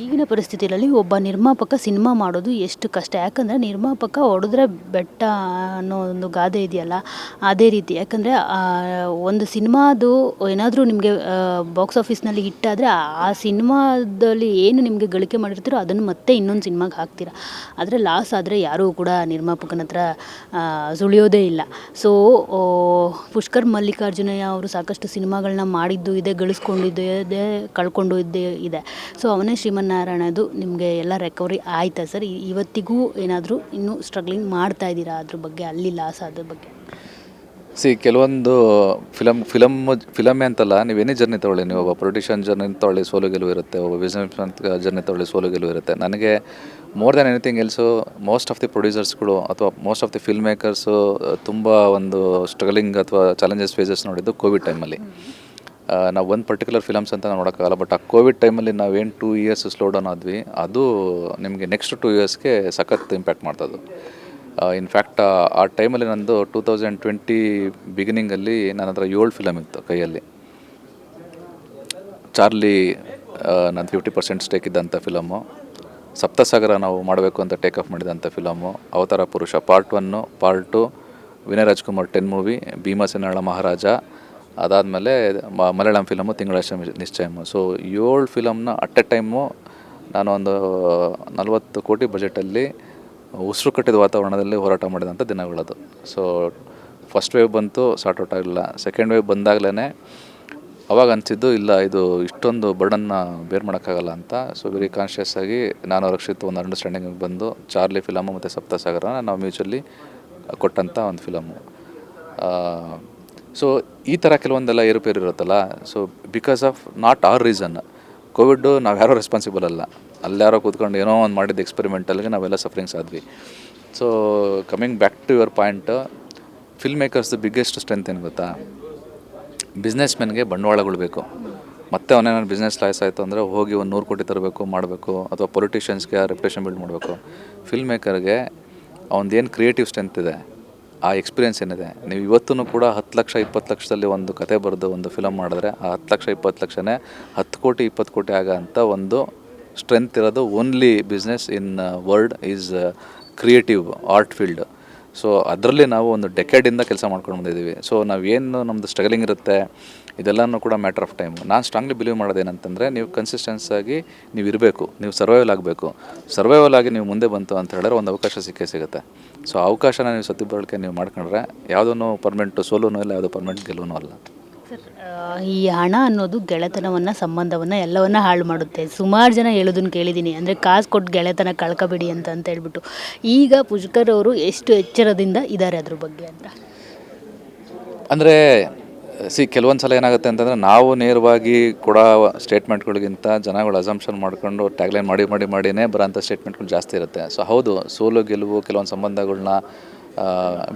ಈಗಿನ ಪರಿಸ್ಥಿತಿಯಲ್ಲಿ ಒಬ್ಬ ನಿರ್ಮಾಪಕ ಸಿನಿಮಾ ಮಾಡೋದು ಎಷ್ಟು ಕಷ್ಟ. ಯಾಕಂದರೆ ನಿರ್ಮಾಪಕ ಹೊಡೆದ್ರೆ ಬೆಟ್ಟ ಅನ್ನೋ ಒಂದು ಗಾದೆ ಇದೆಯಲ್ಲ, ಅದೇ ರೀತಿ. ಯಾಕಂದರೆ ಒಂದು ಸಿನಿಮಾದು ಏನಾದರೂ ನಿಮಗೆ ಬಾಕ್ಸ್ ಆಫೀಸ್ನಲ್ಲಿ ಹಿಟ್ಟಾದರೆ ಆ ಸಿನಿಮಾದಲ್ಲಿ ಏನು ನಿಮಗೆ ಗಳಿಕೆ ಮಾಡಿರ್ತೀರೋ ಅದನ್ನು ಮತ್ತೆ ಇನ್ನೊಂದು ಸಿನಿಮಾಗೆ ಹಾಕ್ತೀರಾ. ಆದರೆ ಲಾಸ್ ಆದರೆ ಯಾರೂ ಕೂಡ ನಿರ್ಮಾಪಕನ ಹತ್ರ ಸುಳಿಯೋದೇ ಇಲ್ಲ. ಸೊ ಪುಷ್ಕರ್ ಮಲ್ಲಿಕಾರ್ಜುನಯ್ಯ ಅವರು ಸಾಕಷ್ಟು ಸಿನಿಮಾಗಳನ್ನ ಮಾಡಿದ್ದು ಇದೆ, ಗಳಿಸ್ಕೊಂಡಿದ್ದು ಇದೆ, ಕಳ್ಕೊಂಡು ಇದ್ದೇ ಇದೆ. ಸೊ ಅವನೇ ಶ್ರೀಮನ್ನಾರಾಯಣದು. ನಿಮಗೆ ಎಲ್ಲ ರೆಕವರಿ ಆಯ್ತಾ ಸರ್ ಇವತ್ತಿಗೂ ಏನಾದರೂ ಇನ್ನೂ ಸ್ಟ್ರಗ್ಲಿಂಗ್ ಮಾಡ್ತಾ ಇದ್ದೀರಾ ಅದ್ರ ಬಗ್ಗೆ? ಅಲ್ಲಿ ಲಾಸ್ ಅದ್ರ ಬಗ್ಗೆ? ಸಿ ಕೆಲವೊಂದು ಫಿಲಮ್ ಫಿಲಮ್ ಫಿಲಮ್ ಅಂತಲ್ಲ ನೀವು ಏನೇ ಜರ್ನಿ ತೊಗೊಳ್ಳಿ. ನೀವು ಒಬ್ಬ ಪೊಲಿಟಿಷಿಯನ್ ಜರ್ನಿ ತಗೊಳ್ಳಿ, ಸೋಲು ಗೆಲುವು ಇರುತ್ತೆ. ಒಬ್ಬ ಬಿಸ್ನೆಸ್ ಜರ್ನಿ ತಗೊಳ್ಳಿ, ಸೋಲು ಗೆಲುವು ಇರುತ್ತೆ. ನನಗೆ more than anything else most of the ಪ್ರೊಡ್ಯೂಸರ್ಸ್ಗಳು ಅಥವಾ most of the film makers ತುಂಬ ಒಂದು ಸ್ಟ್ರಗಲಿಂಗ್ ಅಥವಾ ಚಾಲೆಂಜಸ್ ಫೇಸಸ್ ನೋಡಿದ್ದು ಕೋವಿಡ್ ಟೈಮಲ್ಲಿ ನಾವು ಒಂದು ಪರ್ಟಿಕ್ಯುಲರ್ ಫಿಲಮ್ಸ್ ಅಂತ ನಾವು ನೋಡೋಕ್ಕಾಗಲ್ಲ ಬಟ್ ಆ ಕೋವಿಡ್ ಟೈಮಲ್ಲಿ ನಾವೇನು ಟೂ ಇಯರ್ಸ್ ಸ್ಲೋ ಡೌನ್ ಆದ್ವಿ ಅದು ನಿಮಗೆ ನೆಕ್ಸ್ಟ್ ಟೂ ಇಯರ್ಸ್ಗೆ ಸಖತ್ ಇಂಪ್ಯಾಕ್ಟ್ ಮಾಡ್ತದ್ದು. ಇನ್ಫ್ಯಾಕ್ಟ್ ಆ ಟೈಮಲ್ಲಿ ನಂದು ಟೂ ತೌಸಂಡ್ ಟ್ವೆಂಟಿ ಬಿಗಿನಿಂಗಲ್ಲಿ ನನ್ನ ಹತ್ರ ಏಳು ಫಿಲಮ್ ಇತ್ತು ಕೈಯಲ್ಲಿ. ಚಾರ್ಲಿ ನಾನು ಫಿಫ್ಟಿ ಪರ್ಸೆಂಟ್ ಸ್ಟೇಕ್ ಇದ್ದಂಥ ಫಿಲಮು ಸಪ್ತಸಾಗರ ನಾವು ಮಾಡಬೇಕು ಅಂತ ಟೇಕ್ ಆಫ್ ಮಾಡಿದಂಥ film Avatara Purusha part one part two Vinay Rajkumar ten movie ಭೀಮಸೇನಾಳ Maharaja, ಅದಾದಮೇಲೆ ಮಲಯಾಳಂ ಫಿಲಮು ತಿಂಗಳ ನಿಶ್ಚಯಮು ಸೊ ಏಳು ಫಿಲಮ್ನ ಅಟ್ ಎ ಟೈಮು ಒಂದು ನಲವತ್ತು ಕೋಟಿ ಬಜೆಟಲ್ಲಿ ಉಸಿರು ಕಟ್ಟಿದ ವಾತಾವರಣದಲ್ಲಿ ಹೋರಾಟ ಮಾಡಿದಂಥ ದಿನಗಳದು. ಸೊ ಫಸ್ಟ್ ವೇವ್ ಬಂತು ಸಾರ್ಟ್ ಔಟ್ ಆಗಲಿಲ್ಲ ಸೆಕೆಂಡ್ ವೇವ್ ಬಂದಾಗಲೇ ಅವಾಗ ಅನಿಸಿದ್ದು ಇಲ್ಲ, ಇದು ಇಷ್ಟೊಂದು ಬರ್ಡನ್ನ ಬೇರ್ ಮಾಡೋಕ್ಕಾಗಲ್ಲ ಅಂತ. ಸೊ ವೆರಿ ಕಾನ್ಷಿಯಸ್ ಆಗಿ ನಾನು ರಕ್ಷಿತ್ ಒಂದು ಅಂಡರ್ಸ್ಟ್ಯಾಂಡಿಂಗ್ ಬಂದು ಚಾರ್ಲಿ ಫಿಲಮು ಮತ್ತು ಸಪ್ತಸಾಗರನ ನಾವು ಮ್ಯೂಚುವಲಿ ಕೊಟ್ಟಂಥ ಒಂದು ಫಿಲಮು. ಸೊ ಈ ಥರ ಕೆಲವೊಂದೆಲ್ಲ ಏರುಪೇರು ಇರುತ್ತಲ್ಲ so because of not our reason Covid ನಾವು ಯಾರೋ ರೆಸ್ಪಾನ್ಸಿಬಲ್ ಅಲ್ಲ. ಅಲ್ಲಾರೋ ಕೂತ್ಕೊಂಡು ಏನೋ ಒಂದು ಮಾಡಿದ ಎಕ್ಸ್ಪೆರಿಮೆಂಟಲ್ಗೆ ನಾವೆಲ್ಲ ಸಫರಿಂಗ್ಸ್ ಆದ್ವಿ so coming back to your point film ಮೇಕರ್ಸ್ದು biggest strength ಏನು ಗೊತ್ತಾ? ಬಿಸ್ನೆಸ್ ಮೆನ್ಗೆ ಬಂಡವಾಳಗಳು ಬೇಕು. ಮತ್ತೆ ಅವನೇನಾದ್ರು ಬಿಸ್ನೆಸ್ ಲಾಯ್ಸ್ ಆಯಿತು ಅಂದರೆ ಹೋಗಿ ಒಂದು ನೂರು ಕೋಟಿ ತರಬೇಕು, ಮಾಡಬೇಕು, ಅಥವಾ ಪೊಲಿಟಿಷಿಯನ್ಸ್ಗೆ ರೆಪ್ಯುಟೇಷನ್ ಬಿಲ್ಡ್ ಮಾಡಬೇಕು. ಫಿಲ್ಮ್ ಮೇಕರ್ಗೆ ಅವನದೇನು ಕ್ರಿಯೇಟಿವ್ ಸ್ಟ್ರೆಂತ್ ಇದೆ, ಆ ಎಕ್ಸ್ಪೀರಿಯನ್ಸ್ ಏನಿದೆ, ನೀವು ಇವತ್ತೂ ಕೂಡ ಹತ್ತು ಲಕ್ಷ, ಇಪ್ಪತ್ತು ಲಕ್ಷದಲ್ಲಿ ಒಂದು ಕತೆ ಬರೆದು ಒಂದು ಫಿಲಮ್ ಮಾಡಿದ್ರೆ ಆ ಹತ್ತು ಲಕ್ಷ, ಇಪ್ಪತ್ತು ಲಕ್ಷನೇ ಹತ್ತು ಕೋಟಿ, ಇಪ್ಪತ್ತು ಕೋಟಿ ಆಗೋ ಅಂಥ ಒಂದು ಸ್ಟ್ರೆಂತ್ ಇರೋದು only business in world is creative art field so ಅದರಲ್ಲಿ ನಾವು ಒಂದು ಡೆಕೆಡಿಂದ ಕೆಲಸ ಮಾಡ್ಕೊಂಡು ಬಂದಿದ್ದೀವಿ. ಸೊ ನಾವೇನು ನಮ್ಮದು ಸ್ಟ್ರಗಲಿಂಗ್ ಇರುತ್ತೆ, ಇದೆಲ್ಲನೂ ಕೂಡ ಮ್ಯಾಟ್ರ್ ಆಫ್ ಟೈಮ್ ನಾನು ಸ್ಟ್ರಾಂಗ್ಲಿ ಬಿಲೀವ್ ಮಾಡೋದೇನಂತಂದರೆ, ನೀವು ಕನ್ಸಿಸ್ಟೆನ್ಸ್ ಆಗಿ ನೀವು ಇರಬೇಕು, ನೀವು ಸರ್ವೈವಲ್ ಆಗಬೇಕು. ಸರ್ವೈವಲ್ ಆಗಿ ನೀವು ಮುಂದೆ ಬಂತು ಅಂತ ಹೇಳಿದ್ರೆ ಒಂದು ಅವಕಾಶ ಸಿಕ್ಕೇ ಸಿಗುತ್ತೆ. ಸೊ ಅವಕಾಶನ ನೀವು ಸದ್ಬಳಕೆ ನೀವು ಮಾಡ್ಕೊಂಡ್ರೆ ಯಾವುದೂ ಪರ್ಮನೆಂಟು ಸೋಲೂ ಇಲ್ಲ, ಯಾವುದೋ ಪರ್ಮನೆಂಟ್ ಗೆಲುವೂ ಅಲ್ಲ. ಈ ಹಣ ಅನ್ನೋದು ಗೆಳೆತನವನ್ನು, ಸಂಬಂಧವನ್ನು ಎಲ್ಲವನ್ನ ಹಾಳು ಮಾಡುತ್ತೆ. ಸುಮಾರು ಜನ ಹೇಳೋದನ್ನು ಕೇಳಿದ್ದೀನಿ ಅಂದರೆ ಕಾಸು ಕೊಟ್ಟು ಗೆಳೆತನ ಕಳ್ಕೊಬೇಡಿ ಅಂತ ಅಂತ ಹೇಳ್ಬಿಟ್ಟು. ಈಗ ಪುಷ್ಕರ್ ಅವರು ಎಷ್ಟು ಎಚ್ಚರದಿಂದ ಇದ್ದಾರೆ ಅದ್ರ ಬಗ್ಗೆ ಅಂತ? ಅಂದರೆ, ಸಿ, ಕೆಲವೊಂದು ಸಲ ಏನಾಗುತ್ತೆ ಅಂತಂದರೆ, ನಾವು ನೇರವಾಗಿ ಕೊಡೋ ಸ್ಟೇಟ್ಮೆಂಟ್ಗಳಿಗಿಂತ ಜನಗಳು ಅಸಂಪ್ಷನ್ ಮಾಡ್ಕೊಂಡು ಟ್ಯಾಗ್ಲೈನ್ ಮಾಡಿ ಮಾಡಿ, ಮಾಡಿನೇ ಬರೋಂಥ ಸ್ಟೇಟ್ಮೆಂಟ್ಗಳು ಜಾಸ್ತಿ ಇರುತ್ತೆ. ಸೊ, ಹೌದು, ಸೋಲು, ಗೆಲುವು, ಕೆಲವೊಂದು ಸಂಬಂಧಗಳನ್ನ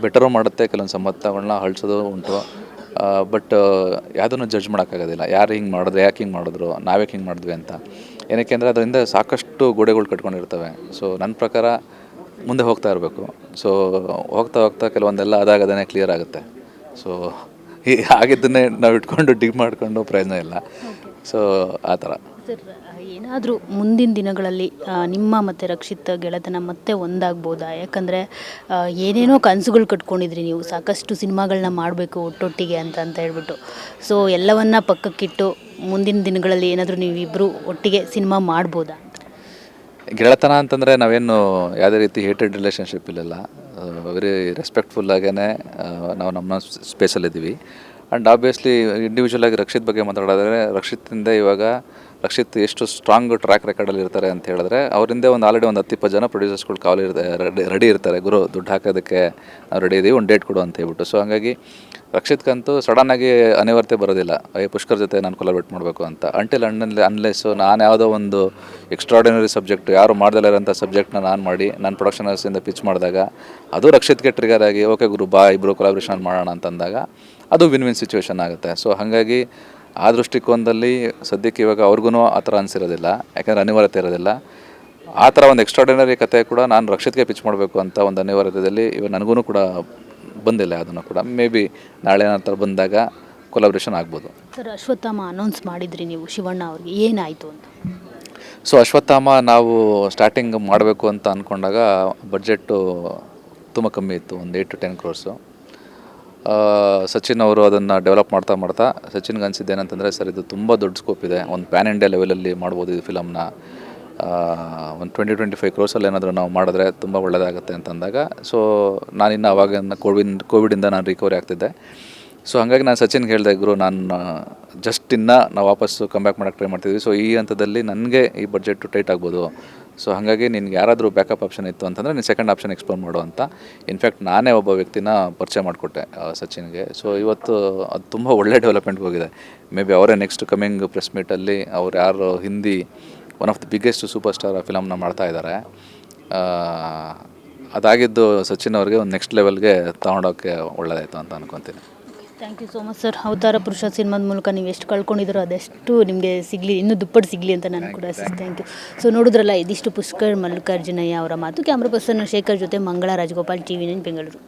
ಬೆಟರು ಮಾಡುತ್ತೆ, ಕೆಲವೊಂದು ಸಂಬಂಧಗಳನ್ನ ಅಳಿಸೋದು ಉಂಟು. ಬಟ್ ಯಾವುದನ್ನು ಜಡ್ಜ್ ಮಾಡೋಕ್ಕಾಗೋದಿಲ್ಲ. ಯಾರು ಹಿಂಗೆ ಮಾಡಿದ್ರೆ ಯಾಕೆ ಹಿಂಗೆ ಮಾಡಿದ್ರು ನಾವ್ಯಾಕೆ ಹಿಂಗೆ ಮಾಡಿದ್ವಿ ಅಂತ. ಏನಕ್ಕೆ ಅಂದರೆ ಅದರಿಂದ ಸಾಕಷ್ಟು ಗೋಡೆಗಳು ಕಟ್ಕೊಂಡಿರ್ತವೆ. ಸೊ ನನ್ನ ಪ್ರಕಾರ ಮುಂದೆ ಹೋಗ್ತಾ ಇರಬೇಕು. ಸೊ ಹೋಗ್ತಾ ಹೋಗ್ತಾ ಕೆಲವೊಂದೆಲ್ಲ ಅದಾಗದೇ ಕ್ಲಿಯರ್ ಆಗುತ್ತೆ. ಸೊ ಈ ಆಗಿದ್ದನ್ನೇ ನಾವು ಇಟ್ಕೊಂಡು ಡಿಗ್ ಮಾಡಿಕೊಂಡು ಪ್ರಯೋಜನ ಇಲ್ಲ. ಸೊ ಆ ಥರ. ಸರ್ ಏನಾದರೂ ಮುಂದಿನ ದಿನಗಳಲ್ಲಿ ನಿಮ್ಮ ಮತ್ತು ರಕ್ಷಿತ್ ಗೆಳೆತನ ಮತ್ತೆ ಒಂದಾಗ್ಬೋದಾ? ಯಾಕಂದರೆ ಏನೇನೋ ಕನಸುಗಳು ಕಟ್ಕೊಂಡಿದ್ರಿ ನೀವು, ಸಾಕಷ್ಟು ಸಿನಿಮಾಗಳನ್ನ ಮಾಡಬೇಕು ಒಟ್ಟೊಟ್ಟಿಗೆ ಅಂತ ಅಂತ ಹೇಳ್ಬಿಟ್ಟು. ಸೊ ಎಲ್ಲವನ್ನ ಪಕ್ಕಕ್ಕಿಟ್ಟು ಮುಂದಿನ ದಿನಗಳಲ್ಲಿ ಏನಾದರೂ ನೀವಿಬ್ಬರು ಒಟ್ಟಿಗೆ ಸಿನಿಮಾ ಮಾಡ್ಬೋದಾ? ಗೆಳೆತನ ಅಂತಂದರೆ ನಾವೇನು ಯಾವುದೇ ರೀತಿ ಹೇಟೆಡ್ ರಿಲೇಷನ್ಶಿಪ್ ಇಲ್ಲಲ್ಲ. ವೆರಿ ರೆಸ್ಪೆಕ್ಟ್ಫುಲ್ ಆಗೇ ನಾವು ನಮ್ಮ ಸ್ಪೇಸಲ್ಲಿದ್ದೀವಿ ಆ್ಯಂಡ್ ಆಬ್ವಿಯಸ್ಲಿ ಇಂಡಿವಿಜುವಲ್ ಆಗಿ ರಕ್ಷಿತ್ ಬಗ್ಗೆ ಮಾತಾಡೋದಾದ್ರೆ ರಕ್ಷಿತಿಂದ ಇವಾಗ ರಕ್ಷಿತ್ ಎಷ್ಟು ಸ್ಟ್ರಾಂಗ್ ಟ್ರ್ಯಾಕ್ ರೆಕಾರ್ಡಲ್ಲಿ ಇರ್ತಾರೆ ಅಂತ ಹೇಳಿದ್ರೆ, ಅವರಿಂದ ಒಂದು ಆಲ್ರೆಡಿ ಒಂದು ಹತ್ತು ಇಪ್ಪತ್ತು ಜನ ಪ್ರೊಡ್ಯೂಸರ್ಸ್ಗಳು ಕಾವಲಿ ಇರ್ತಾರೆ ರೆಡಿ ಇರ್ತಾರೆ. ಗುರು, ದುಡ್ಡು ಹಾಕೋದಕ್ಕೆ ನಾವು ರೆಡಿ ಇದೀವಿ, ಒಂದು ಡೇಟ್ ಕೊಡು ಅಂತ ಹೇಳ್ಬಿಟ್ಟು. ಸೊ ಹಾಗಾಗಿ ರಕ್ಷಿತ್ಗಂತೂ ಸಡನ್ನಾಗಿ ಅನಿವಾರ್ಯತೆ ಬರೋದಿಲ್ಲ. ಅಯ್ಯ, ಪುಷ್ಕರ್ ಜೊತೆ ನಾನು ಕೊಲಾಬ್ರೇಟ್ ಮಾಡಬೇಕು ಅಂತ. ಅಂಟಿಲ್ ಅಣ್ಣಲ್ಲಿ ಅನ್ಲೆಸ್ಸು ನಾನು ಯಾವುದೋ ಒಂದು ಎಕ್ಸ್ಟ್ರಾಡಿನರಿ ಸಬ್ಜೆಕ್ಟ್ ಯಾರು ಮಾಡ್ದಲ್ಲ ಇರೋಂಥ ಸಬ್ಜೆಕ್ಟ್ನ ನಾನು ಮಾಡಿ, ನಾನು ಪ್ರೊಡಕ್ಷನರ್ಸಿಂದ ಪಿಚ್ ಮಾಡಿದಾಗ, ಅದು ರಕ್ಷಿತ್ಗೆ ಟ್ರಿಗರ್ ಆಗಿ, ಓಕೆ ಗುರು ಬಾ ಇಬ್ಬರು ಕೊಲಾಬ್ರೇಷನ್ ಮಾಡೋಣ ಅಂತಂದಾಗ ಅದು ವಿನ್ ವಿನ್ ಸಿಚುವೇಶನ್ ಆಗುತ್ತೆ. ಸೊ ಹಾಗಾಗಿ ಆ ದೃಷ್ಟಿಕೋನದಲ್ಲಿ ಸದ್ಯಕ್ಕೆ ಇವಾಗ ಅವ್ರಿಗೂ ಆ ಥರ ಅನಿಸಿರೋದಿಲ್ಲ. ಯಾಕಂದರೆ ಅನಿವಾರ್ಯತೆ ಇರೋದಿಲ್ಲ. ಆ ಥರ ಒಂದು ಎಕ್ಸ್ಟ್ರಾಡಿನರಿ ಕತೆ ಕೂಡ ನಾನು ರಕ್ಷಿತ್ಗೆ ಪಿಚ್ ಮಾಡಬೇಕು ಅಂತ ಒಂದು ಅನಿವಾರ್ಯತೆಯಲ್ಲಿ ಇವಾಗ ನನಗೂ ಕೂಡ ಬಂದಿಲ್ಲ ಅದನ್ನು ಕೂಡ. ಮೇ ಬಿ ನಾಳೆ ನಂತರ ಬಂದಾಗ ಕೊಲಾಬ್ರೇಷನ್ ಆಗ್ಬೋದು. ಸರ್ ಅಶ್ವತ್ಥಾಮ ಅನೌನ್ಸ್ ಮಾಡಿದ್ರಿ ನೀವು ಶಿವಣ್ಣ ಅವ್ರಿಗೆ. ಏನಾಯಿತು ಅಂತ? ಸೊ ಅಶ್ವತ್ಥಾಮ ನಾವು ಸ್ಟಾರ್ಟಿಂಗ್ ಮಾಡಬೇಕು ಅಂತ ಅಂದ್ಕೊಂಡಾಗ ಬಡ್ಜೆಟ್ಟು ತುಂಬ ಕಮ್ಮಿ ಇತ್ತು ಒಂದು eight to ten crores Sachin ಅವರು ಅದನ್ನು ಡೆವಲಪ್ ಮಾಡ್ತಾ ಮಾಡ್ತಾ ಸಚಿನ್ಗೆ ಅನಿಸಿದ್ದು ಏನಂತಂದರೆ ಸರ್, ಇದು ತುಂಬ ದೊಡ್ಡ ಸ್ಕೋಪ್ ಇದೆ. ಒಂದು ಪ್ಯಾನ್ ಇಂಡಿಯಾ ಲೆವೆಲಲ್ಲಿ ಮಾಡ್ಬೋದು ಇದು ಫಿಲಮ್ನ ಒಂದು ಟ್ವೆಂಟಿ ಟ್ವೆಂಟಿ ಫೈವ್ ಕ್ರೋರ್ಸಲ್ಲಿ ಏನಾದರೂ ನಾವು ಮಾಡಿದ್ರೆ ತುಂಬ ಒಳ್ಳೆಯದಾಗುತ್ತೆ ಅಂತಂದಾಗ ಸೊ ನಾನಿನ್ನು ಅವಾಗ ಕೋವಿಡ್ ಕೋವಿಡಿಂದ ನಾನು ರಿಕವರಿ ಆಗ್ತಿದ್ದೆ. ಸೊ ಹಾಗಾಗಿ ನಾನು ಸಚಿನ್ಗೆ ಹೇಳಿದೆ, ಗುರು, ನಾನು ಜಸ್ಟ್ ಇನ್ನು ನಾವು ವಾಪಸ್ಸು ಕಮ್ಬ್ಯಾಕ್ ಮಾಡೋಕ್ಕೆ ಟ್ರೈ ಮಾಡ್ತಿದ್ವಿ. ಸೊ ಈ ಹಂತದಲ್ಲಿ ನನಗೆ ಈ ಬಡ್ಜೆಟು ಟೈಟ್ ಆಗ್ಬೋದು. ಸೊ ಹಾಗಾಗಿ ನಿನ್ಗೆ ಯಾರಾದರೂ ಬ್ಯಾಕಪ್ ಆಪ್ಷನ್ ಇತ್ತು ಅಂತಂದರೆ ನೀನು ಸೆಕೆಂಡ್ ಆಪ್ಷನ್ ಎಕ್ಸ್ಪ್ಲೋರ್ ಮಾಡು ಅಂತ. ಇನ್ಫ್ಯಾಕ್ಟ್ ನಾನೇ ಒಬ್ಬ ವ್ಯಕ್ತಿನ ಪರಿಚಯ ಮಾಡಿಕೊಟ್ಟೆ ಸಚಿನ್ಗೆ. ಸೊ ಇವತ್ತು ಅದು ತುಂಬ ಒಳ್ಳೆ ಡೆವಲಪ್ಮೆಂಟ್ ಹೋಗಿದೆ. ಮೇ ಬಿ ಅವರೇ ನೆಕ್ಸ್ಟ್ ಕಮಿಂಗ್ ಪ್ರೆಸ್ ಮೀಟಲ್ಲಿ ಅವ್ರು ಯಾರು Hindi one of the biggest superstar ಫಿಲಮ್ನ ಮಾಡ್ತಾ ಇದ್ದಾರೆ ಅದಾಗಿದ್ದು ಸಚಿನ್ ಅವ್ರಿಗೆ ಒಂದು ನೆಕ್ಸ್ಟ್ ಲೆವೆಲ್ಗೆ ತಗೊಂಡೋಕ್ಕೆ ಒಳ್ಳೆಯದಾಯಿತು ಅಂತ ಅನ್ಕೊತೀನಿ. Thank you so much sir Avatara Purusha ಸಿನಿಮಾದ ಮೂಲಕ ನೀವು ಎಷ್ಟು ಕಳ್ಕೊಂಡಿದ್ರು ಅದೆಷ್ಟು ನಿಮಗೆ ಸಿಗಲಿ ಇನ್ನೂ ದುಪ್ಪಟ್ಟು ಸಿಗಲಿ ಅಂತ ನಾನು ಕೂಡ ಥ್ಯಾಂಕ್ ಯು ಸೊ ನೋಡಿದ್ರಲ್ಲ ಇದಿಷ್ಟು ಪುಷ್ಕರ್ ಮಲ್ಲಿಕಾರ್ಜುನಯ್ಯ ಅವರ ಮಾತು. ಕ್ಯಾಮ್ರಾ ಪರ್ಸನ್ ಶೇಖರ್ ಜೊತೆ Mangala Rajagopal T V nine Bengaluru.